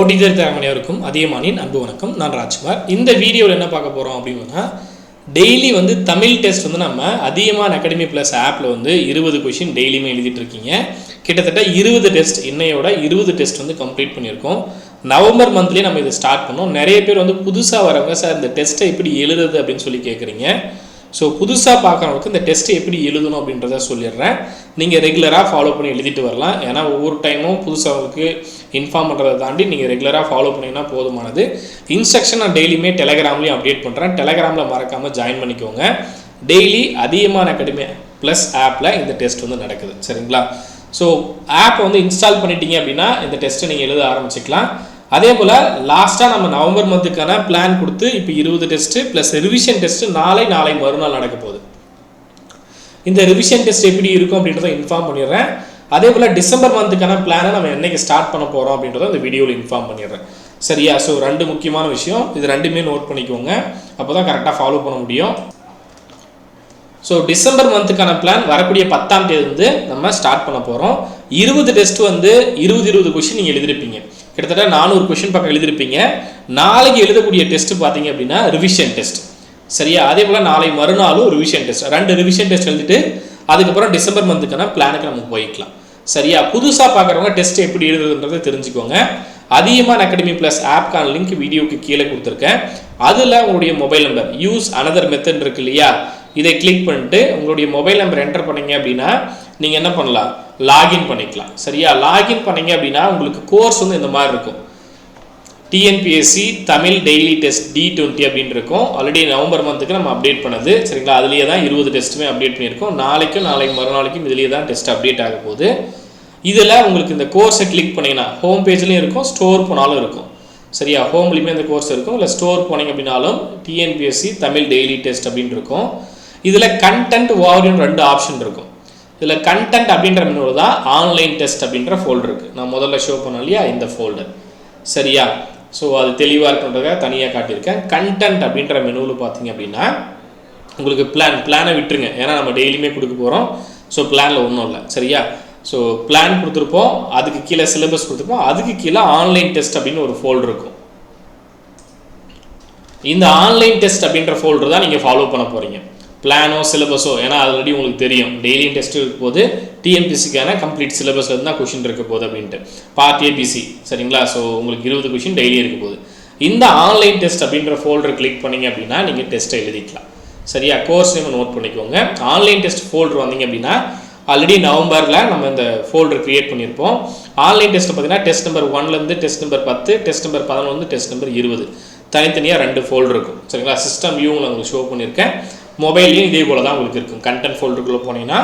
ஓட்டிதர் அனைவருக்கும் அதிகமானின் அன்பு வணக்கம். நான் ராஜ்குமார். இந்த வீடியோவில் என்ன பார்க்க போகிறோம் அப்படின்னா டெய்லி வந்து தமிழ் டெஸ்ட் வந்து நம்ம அதிகமான அகாடமி ப்ளஸ் ஆப்பில் வந்து இருபது கொஷின் டெய்லியுமே எழுதிட்டு இருக்கீங்க. கிட்டத்தட்ட இருபது டெஸ்ட் இன்னையோட இருபது டெஸ்ட் வந்து கம்ப்ளீட் பண்ணியிருக்கோம். நவம்பர் மந்த்லேயே நம்ம இதை ஸ்டார்ட் பண்ணோம். நிறைய பேர் வந்து புதுசாக வரவங்க சார் இந்த டெஸ்ட்டை எப்படி எழுதுறது அப்படின்னு சொல்லி கேட்குறீங்க ஸோ புதுசாக பார்க்குறவங்களுக்கு இந்த டெஸ்ட்டை எப்படி எழுதணும் அப்படின்றத சொல்லிடுறேன். நீங்கள் ரெகுலராக ஃபாலோ பண்ணி எழுதிட்டு வரலாம். ஏன்னா ஒவ்வொரு டைமும் புதுசாக இன்ஃபார்ம் பண்ணுறதை தாண்டி நீங்கள் ரெகுலராக ஃபாலோ பண்ணிங்கன்னா போதுமானது. இன்ஸ்ட்ரக்ஷன் நான் டெய்லியுமே டெலகிராம்லேயும் அப்டேட் பண்ணுறேன் டெலகிராமில் மறக்காமல் ஜாயின் பண்ணிக்கோங்க. டெய்லி அதிகமான அகாடமி ப்ளஸ் ஆப்பில் இந்த டெஸ்ட் வந்து நடக்குது. சரிங்களா? ஸோ ஆப் வந்து இன்ஸ்டால் பண்ணிட்டீங்க அப்படின்னா இந்த டெஸ்ட்டை நீங்கள் எழுத ஆரம்பிச்சிக்கலாம். அதே போல் லாஸ்ட்டாக நம்ம நவம்பர் மந்த்துக்கான பிளான் கொடுத்து இப்போ இருபது டெஸ்ட்டு ப்ளஸ் ரிவிஷன் டெஸ்ட்டு நாளை நாளை மறுநாள் நடக்க போகுது. இந்த ரிவிஷன் டெஸ்ட் எப்படி இருக்கும் அப்படின்றத இன்ஃபார்ம் பண்ணிடுறேன். அதே போல் டிசம்பர் மந்த்துக்கான பிளானை நம்ம என்றைக்கு ஸ்டார்ட் பண்ண போகிறோம் அப்படின்றத இந்த வீடியோவில் இன்ஃபார்ம் பண்ணிடுறேன். சரியா? ஸோ ரெண்டு முக்கியமான விஷயம். இது ரெண்டுமே நோட் பண்ணிக்கோங்க. அப்போ தான் கரெக்டாக ஃபாலோ பண்ண முடியும். ஸோ டிசம்பர் மந்த்துக்கான பிளான் வரக்கூடிய பத்தாம் தேதி வந்து நம்ம ஸ்டார்ட் பண்ண போகிறோம் இருபது டெஸ்ட் வந்து இருபது இருபது கொஷின் நீங்கள் எழுதிருப்பீங்க. கிட்டத்தட்ட நானூறு கொஷின் பக்கம் எழுதிருப்பீங்க. நாளைக்கு எழுதக்கூடிய டெஸ்ட் பார்த்தீங்க அப்படின்னா ரிவிஷன் டெஸ்ட் சரியா? அதே போல் நாளை மறுநாளும் ரிவிஷன் டெஸ்ட் ரெண்டு ரிவிஷன் டெஸ்ட் எழுதிட்டு அதுக்கப்புறம் டிசம்பர் மந்த்துக்கான பிளானுக்கு நம்ம போய்க்கலாம். சரியா? புதுசாக பார்க்குறவங்க டெஸ்ட் எப்படி எழுதுன்றதை தெரிஞ்சுக்கோங்க. அதிகமான அகாடமி ப்ளஸ் ஆப்கான லிங்க் வீடியோக்கு கீழே கொடுத்துருக்கேன். அதில் உங்களுடைய mobile number use another method இருக்கு இல்லையா? இதை கிளிக் பண்ணிட்டு உங்களுடைய மொபைல் நம்பர் என்டர் பண்ணீங்க அப்படின்னா நீங்கள் என்ன பண்ணலாம்? லாகின் பண்ணிக்கலாம். சரியா? லாகின் பண்ணீங்க அப்படின்னா உங்களுக்கு கோர்ஸ் வந்து இந்த மாதிரி இருக்கும். TNPSC Tamil daily test T twenty அப்படின்னு இருக்கும் ஆல்ரெடி நவம்பர் மந்த்துக்கு நம்ம அப்டேட் பண்ணது. சரிங்களா? அதுலேயே தான் இருபது டெஸ்ட்டுமே அப்டேட் பண்ணியிருக்கோம். நாளைக்கும் நாளைக்கு மறுநாளைக்கும் இதுலேயே தான் டெஸ்ட் அப்டேட் ஆக போகுது. இதில் உங்களுக்கு இந்த கோர்ஸை கிளிக் பண்ணிங்கன்னா ஹோம் பேஜ்லேயும் இருக்கும் ஸ்டோர் போனாலும் இருக்கும். சரியா? ஹோம்லேயுமே இந்த கோர்ஸ் இருக்கும். இல்லை ஸ்டோர் போனீங்க அப்படின்னாலும் டிஎன்பிஎஸ்சி தமிழ் டெய்லி டெஸ்ட் அப்படின்னு இருக்கும் இதில் கண்டென்ட் வாரியம் ரெண்டு ஆப்ஷன் இருக்கும். இதில் கண்டென்ட் அப்படின்ற மெனுவில் தான் ஆன்லைன் டெஸ்ட் அப்படின்ற ஃபோல்டர் இருக்குது நான் முதல்ல ஷோ பண்ணோம் இல்லையா? இந்த ஃபோல்டர் சரியா? ஸோ அது தெளிவாக இருக்குன்றதுக்காக தனியாக காட்டியிருக்கேன். கண்டென்ட் அப்படின்ற மெனுவில் பார்த்தீங்க அப்படின்னா உங்களுக்கு பிளான் பிளானை விட்டுருங்க. ஏன்னா நம்ம டெய்லியுமே கொடுக்க போகிறோம் ஸோ பிளானில் ஒன்றும் இல்லை. சரியா? ஸோ பிளான் கொடுத்துருப்போம். அதுக்கு கீழே சிலபஸ் கொடுத்துருப்போம். அதுக்கு கீழே ஆன்லைன் டெஸ்ட் அப்படின்னு ஒரு ஃபோல்டர் இருக்கும். இந்த ஆன்லைன் டெஸ்ட் அப்படின்ற ஃபோல்டர் தான் நீங்கள் ஃபாலோ பண்ண போகிறீங்க பிளானோ சிலபஸோ ஏன்னா ஆல்ரெடி உங்களுக்கு தெரியும். டெய்லியும் டெஸ்ட் இருக்க போது டிஎன்பிசிக்கான கம்ப்ளீட் சிலபஸ்லேருந்து தான் கொஷின் இருக்க போகுது அப்படின்ட்டு. பார்ட் ஏபிசி சரிங்களா? ஸோ உங்களுக்கு இருபது கொஷின் டெய்லி இருக்க போகுது. இந்த ஆன்லைன் டெஸ்ட் அப்படின்ற ஃபோல்டர் கிளிக் பண்ணீங்க அப்படின்னா நீங்கள் டெஸ்ட்டை எழுதிக்கலாம். சரியா? கோர்ஸ் நேம் நோட் பண்ணிக்கோங்க. ஆன்லைன் டெஸ்ட் ஃபோல்டர் வந்தீங்க அப்படின்னா ஆல்ரெடி நவம்பரில் நம்ம இந்த ஃபோல்டர் கிரியேட் பண்ணியிருப்போம் ஆன்லைன் டெஸ்ட் பார்த்தீங்கன்னா டெஸ்ட் நம்பர் ஒன்லேருந்து டெஸ்ட் நம்பர் பத்து டெஸ்ட் நம்பர் பதினொன்று டெஸ்ட் நம்பர் இருபது. தனித்தனியாக ரெண்டு ஃபோல்டர் இருக்கும். சரிங்களா? சிஸ்டம் வியூ உங்களுக்கு ஷோ பண்ணியிருக்கேன் மொபைல்லையும் இதே போல் தான் உங்களுக்கு இருக்கும். கண்டென்ட் ஃபோல்டருக்குள்ளே போனீங்கன்னா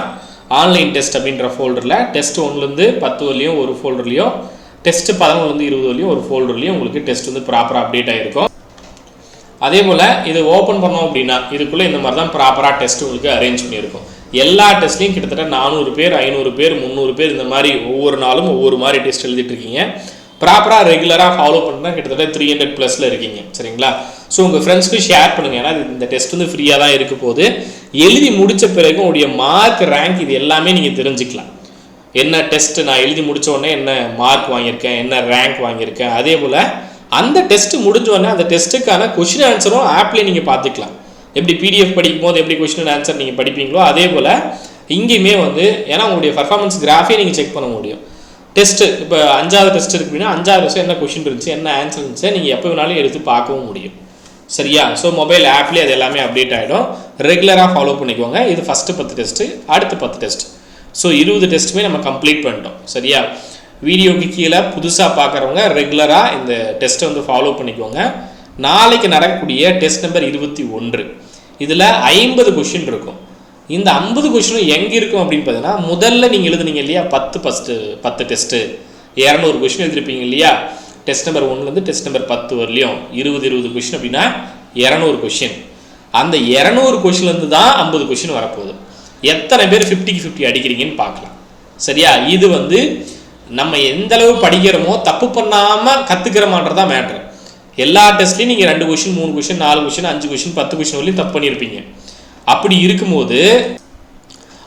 ஆன்லைன் டெஸ்ட் அப்படின்ற ஃபோல்டரில் டெஸ்ட் ஒன்றுலேருந்து பத்து வரலையும் ஒரு ஃபோல்டர்லையும் டெஸ்ட் பதினொன்றுலேருந்து இருபது வரலையும் ஒரு ஃபோல்டர்லையும் உங்களுக்கு டெஸ்ட் வந்து ப்ராப்பராக அப்டேட் ஆகிருக்கும் அதே போல் இது ஓப்பன் பண்ணோம் அப்படின்னா இதுக்குள்ளே இந்த மாதிரி தான் ப்ராப்பராக டெஸ்ட் உங்களுக்கு அரேஞ்ச் பண்ணியிருக்கும். எல்லா டெஸ்ட்லையும் கிட்டத்தட்ட நானூறு பேர் ஐநூறு பேர் முந்நூறு பேர் இந்த மாதிரி ஒவ்வொரு நாளும் ஒவ்வொரு மாதிரி டெஸ்ட் எழுதிட்டு இருக்கீங்க. ப்ராப்பராக ரெகுலராக ஃபாலோ பண்ணுறா கிட்டத்தட்ட த்ரீ ஹண்ட்ரட் ப்ளஸில் இருக்கீங்க. சரிங்களா? ஸோ உங்கள் ஃப்ரெண்ட்ஸ்க்கு ஷேர் பண்ணுங்கள் ஏன்னா இந்த டெஸ்ட் வந்து ஃப்ரீயாக தான் இருக்க போது எழுதி முடித்த பிறகு உங்களுடைய மார்க் ரேங்க் இது எல்லாமே நீங்கள் தெரிஞ்சுக்கலாம். என்ன டெஸ்ட்டு நான் எழுதி முடித்த உடனே என்ன மார்க் வாங்கியிருக்கேன் என்ன ரேங்க் வாங்கியிருக்கேன். அதே போல் அந்த டெஸ்ட் முடிஞ்ச உடனே அந்த டெஸ்ட்டுக்கான கொஷின் ஆன்சரும் ஆப்லேயே நீங்கள் பார்த்துக்கலாம். எப்படி பிடிஎஃப் படிக்கும் போது எப்படி கொஷின் ஆன்சர் நீங்கள் படிப்பீங்களோ அதே போல் இங்கேயுமே வந்து ஏன்னா உங்களுடைய பர்ஃபார்மன்ஸ் கிராஃபே நீங்கள் செக் பண்ண முடியும். டெஸ்ட்டு இப்போ அஞ்சாவது டெஸ்ட் இருக்கு அப்படின்னா அஞ்சாவது வருஷம் என்ன கொஷின் இருந்துச்சு என்ன ஆன்சர் இருந்துச்சு நீங்கள் எப்போ வேணாலும் எடுத்து பார்க்கவும் முடியும். சரியா? ஸோ மொபைல் ஆப்லேயே அது எல்லாமே அப்டேட் ஆகிடும் ரெகுலராக ஃபாலோ பண்ணிக்கோங்க. இது ஃபஸ்ட்டு பத்து டெஸ்ட்டு அடுத்த பத்து டெஸ்ட் ஸோ இருபது டெஸ்ட்டுமே நம்ம கம்ப்ளீட் பண்ணிட்டோம். சரியா? வீடியோக்கு கீழே புதுசாக பார்க்குறவங்க ரெகுலராக இந்த டெஸ்ட்டை வந்து ஃபாலோ பண்ணிக்கோங்க. நாளைக்கு நடக்கக்கூடிய டெஸ்ட் நம்பர் இருபத்தி ஒன்று. இதில் ஐம்பது கொஷின் இருக்கும். இந்த ஐம்பது கொஷினும் எங்கே இருக்கும் அப்படின்னு பார்த்தீங்கன்னா முதல்ல நீங்கள் எழுதுனீங்க இல்லையா? பத்து ஃபஸ்ட்டு பத்து டெஸ்ட்டு இரநூறு கொஷின் எழுதிருப்பீங்க இல்லையா? டெஸ்ட் நம்பர் ஒன்றுலேருந்து டெஸ்ட் நம்பர் பத்து வரலையும். இருபது இருபது கொஷின் அப்படின்னா இரநூறு கொஷின் அந்த இரநூறு கொஷின்லேருந்து தான் ஐம்பது கொஷின் வரப்போகுது. எத்தனை பேர் ஃபிஃப்டிக்கு ஃபிஃப்டி அடிக்கிறீங்கன்னு பார்க்கலாம். சரியா? இது வந்து நம்ம எந்த அளவு படிக்கிறோமோ தப்பு பண்ணாமல் கற்றுக்கிறோமான்றது தான் மேட்ரு எல்லா டெஸ்ட்லையும் நீங்கள் ரெண்டு கொஷின் மூணு கொஷின் நாலு கொஷின் அஞ்சு கொஷின் பத்து கொஷின் வரலையும் தப்பு பண்ணியிருப்பீங்க. அப்படி இருக்கும்போது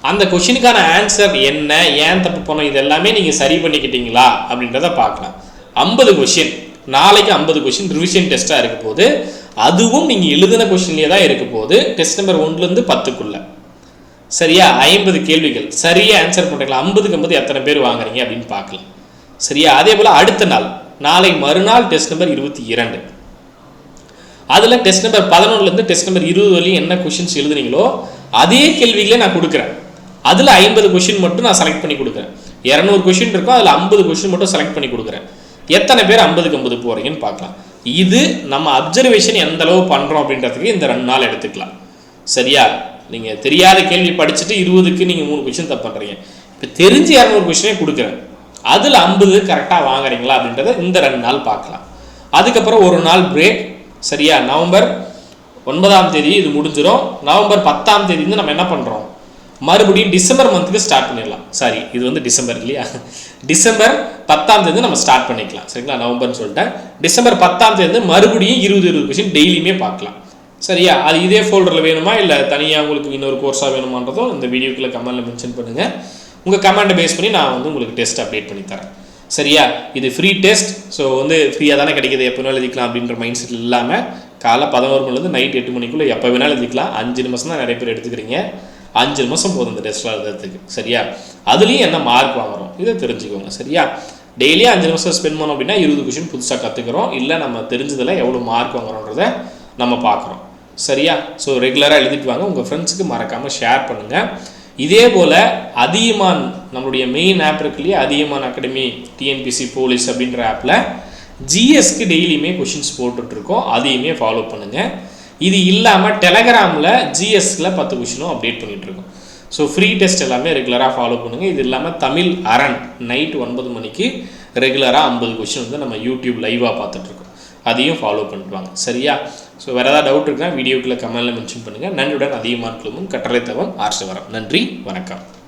அந்த கொஷினுக்கான ஆன்சர் என்ன ஏன் தப்பு பண்ணோம் இது எல்லாமே நீங்கள் சரி பண்ணிக்கிட்டீங்களா அப்படின்றத பார்க்கலாம். ஐம்பது கொஷின் நாளைக்கு ஐம்பது கொஷின் ரிவிஷன் டெஸ்ட்டாக இருக்க போது அதுவும் நீங்கள் எழுதின கொஷின்லேயே தான் இருக்க போது டெஸ்ட் நம்பர் ஒன்றுலேருந்து பத்துக்குள்ள. சரியா? ஐம்பது கேள்விகள். சரியா ஆன்சர் பண்ணுறீங்களா ஐம்பதுக்கு ஐம்பது எத்தனை பேர் வாங்குறீங்க அப்படின்னு பார்க்கலாம். சரியா? அதே போல் அடுத்த நாள். நாளை மறுநாள் டெஸ்ட் நம்பர் இருபத்தி இரண்டு. அதில் டெஸ்ட் நம்பர் பதினொன்றுலேருந்து டெஸ்ட் நம்பர் இருபது வரையும் என்ன கொஷின்ஸ் எழுதுறீங்களோ அதே கேள்விகளே நான் கொடுக்குறேன். அதில் ஐம்பது கொஷின் மட்டும் நான் செலக்ட் பண்ணி கொடுக்குறேன். இரநூறு கொஷின் இருக்கும் அதில் ஐம்பது கொஷின் மட்டும் செலக்ட் பண்ணி கொடுக்குறேன். எத்தனை பேர் ஐம்பதுக்கு ஐம்பது போகிறீங்கன்னு பார்க்கலாம். இது நம்ம அப்சர்வேஷன் எந்த அளவு பண்ணுறோம் அப்படின்றதுக்கு இந்த ரெண்டு நாள் எடுத்துக்கலாம். சரியா? நீங்கள் தெரியாத கேள்வி படிச்சுட்டு இருபதுக்கு நீங்கள் மூணு கொஷின் தப்பு பண்ணுறீங்க இப்போ தெரிஞ்சு இரநூறு கொஷினே கொடுக்குறேன். அதில் ஐம்பது கரெக்டாக வாங்குறீங்களா அப்படின்றத இந்த ரெண்டு நாள் பார்க்கலாம். அதுக்கப்புறம் ஒரு நாள் பிரேக் சரியா? நவம்பர் ஒன்பதாம் தேதி இது முடிஞ்சிடும் நவம்பர் பத்தாம் தேதி வந்து நம்ம என்ன பண்ணுறோம் மறுபடியும் டிசம்பர் மந்த்துக்கு ஸ்டார்ட் பண்ணிடலாம். சாரி இது வந்து டிசம்பர் இல்லையா? டிசம்பர் பத்தாம் தேதி நம்ம ஸ்டார்ட் பண்ணிக்கலாம். சரிங்களா? நவம்பர்னு சொல்லிட்டேன். டிசம்பர் பத்தாம் தேதி மறுபடியும் இருபது இருபது கொஸ்டின் டெய்லியுமே பார்க்கலாம். சரியா? அது இதே ஃபோல்டரில் வேணுமா? இல்லை தனியாக உங்களுக்கு இன்னொரு கோர்ஸாக வேணுமான்றதும் இந்த வீடியோக்குள்ளே கமெண்ட்டில் மென்ஷன் பண்ணுங்கள் உங்கள் கமெண்ட்டை பேஸ் பண்ணி நான் வந்து உங்களுக்கு டெஸ்ட் அப்டேட் பண்ணி தரேன். சரியா? இது ஃப்ரீ டெஸ்ட் ஸோ வந்து ஃப்ரீயாக தானே கிடைக்கிது எப்போ வேணாலும் எழுதிக்கலாம் அப்படின்ற மைண்ட் செட் இல்லாமல் காலை பதினோரு மணிலேருந்து நைட் எட்டு மணிக்குள்ளே எப்போ வேணாலும் எழுதிக்கலாம். அஞ்சு நிமிஷம் தான் நிறைய பேர் எடுத்துக்கிறீங்க. அஞ்சு நிமிஷம் போதும் இந்த டெஸ்ட்லாம் எழுதுறதுக்கு. சரியா? அதுலேயும் என்ன மார்க் வாங்குறோம்? இதை தெரிஞ்சுக்கோங்க. சரியா? டெய்லியும் அஞ்சு நிமிஷம் ஸ்பெண்ட் பண்ணோம் அப்படின்னா இருபது கொஷின் புதுசாக கற்றுக்குறோம் இல்லை நம்ம தெரிஞ்சதில் எவ்வளோ மார்க் வாங்குறோன்றதை நம்ம பார்க்குறோம். சரியா? ஸோ ரெகுலராக எழுதிட்டு வாங்க. உங்கள் ஃப்ரெண்ட்ஸுக்கு மறக்காமல் ஷேர் பண்ணுங்கள் இதே போல் அதியமான் நம்மளுடைய மெயின் ஆப் இருக்கு இல்லையா? அதியமான் அகாடமி டிஎன்பிசி போலீஸ் அப்படின்ற ஆப்பில் ஜிஎஸ்க்கு டெய்லியுமே கொஷின்ஸ் போட்டுட்ருக்கோம். அதையுமே ஃபாலோ பண்ணுங்கள் இது இல்லாமல் டெலகிராமில் ஜிஎஸ்கில் பத்து கொஷினும் அப்டேட் பண்ணிகிட்ருக்கோம் ஸோ ஃப்ரீ டெஸ்ட் எல்லாமே ரெகுலராக ஃபாலோ பண்ணுங்கள் இது இல்லாமல் தமிழ் அரண் நைட் ஒன்பது மணிக்கு ரெகுலராக ஐம்பது கொஷின் வந்து நம்ம யூடியூப் லைவாக பார்த்துட்ருக்கோம். அதையும் ஃபாலோ பண்ணுவாங்க சரியா? ஸோ வேறு ஏதாவது டவுட் இருக்குன்னா வீடியோக்குள்ளே கமெண்ட்டில் மென்ஷன் பண்ணுங்கள் நன்றியுடன் அதிகமாக குழுமம் கட்டளை தவம் ஆர்சி வரம் நன்றி. வணக்கம்.